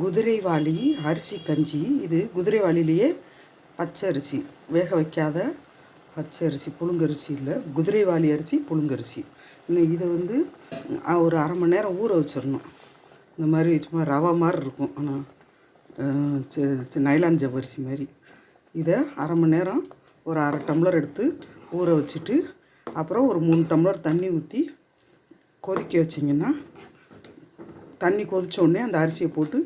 குதிரைவாளி அரிசி கஞ்சி. இது குதிரைவாளிலேயே பச்சை அரிசி வேக வைக்காத பச்சை அரிசி புழுங்கரிசி இல்லை. குதிரைவாளி அரிசி புழுங்கரிசி. இன்னும் இதை வந்து ஒரு அரை மணி நேரம் ஊற வச்சிடணும். இந்த மாதிரி சும்மா ரவை மாதிரி இருக்கும். ஆனால் நைலான் ஜவ்வரிசி மாதிரி. இதை அரை மணி நேரம் ஒரு அரை டம்ளர் எடுத்து ஊற வச்சுட்டு அப்புறம் ஒரு மூணு டம்ளர் தண்ணி ஊற்றி கொதிக்க வச்சிங்கன்னா தண்ணி கொதித்த உடனே அந்த அரிசியை போட்டு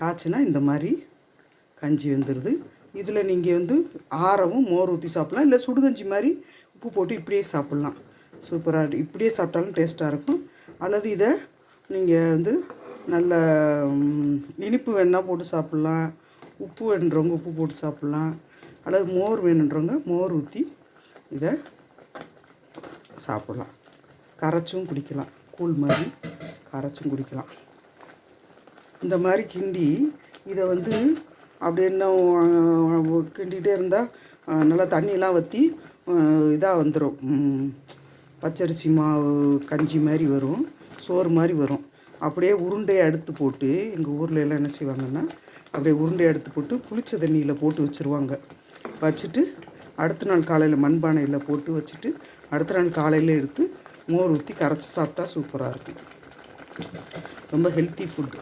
காய்ச்சினா இந்த மாதிரி கஞ்சி வந்துடுது இதில் நீங்கள் வந்து ஆறவும் மோர் ஊற்றி சாப்பிட்லாம். இல்லை சுடுகஞ்சி மாதிரி உப்பு போட்டு இப்படியே சாப்பிட்லாம். சூப்பராக இப்படியே சாப்பிட்டாலும் டேஸ்ட்டாக இருக்கும். அல்லது இதை நீங்கள் வந்து நல்ல இனிப்பு வேணால் போட்டு சாப்பிட்லாம். உப்பு வேணுன்றவங்க உப்பு போட்டு சாப்பிட்லாம். அல்லது மோர் வேணுன்றவங்க மோர் ஊற்றி இதை சாப்பிட்லாம். கரைச்சும் குடிக்கலாம். கூழ் மாதிரி கரைச்சும் குடிக்கலாம். இந்த மாதிரி கிண்டி இதை வந்து அப்படி இன்னும் கிண்டிகிட்டே இருந்தால் நல்லா தண்ணியெலாம் வற்றி இதாக வந்துடும் பச்சரிசி மாவு கஞ்சி மாதிரி வரும். சோறு மாதிரி வரும். அப்படியே உருண்டையை எடுத்து போட்டு எங்கள் ஊரில் எல்லாம் என்ன செய்வாங்கன்னா அப்படியே உருண்டையை எடுத்து போட்டு புளிச்ச தண்ணியில் போட்டு வச்சுருவாங்க. வச்சுட்டு அடுத்த நாள் காலையில் மண்பானையில் போட்டு வச்சுட்டு அடுத்த நாள் காலையில் எடுத்து மோர் ஊற்றி கரைச்சி சாப்பிட்டா சூப்பராக இருக்கும். ரொம்ப ஹெல்த்தி ஃபுட்டு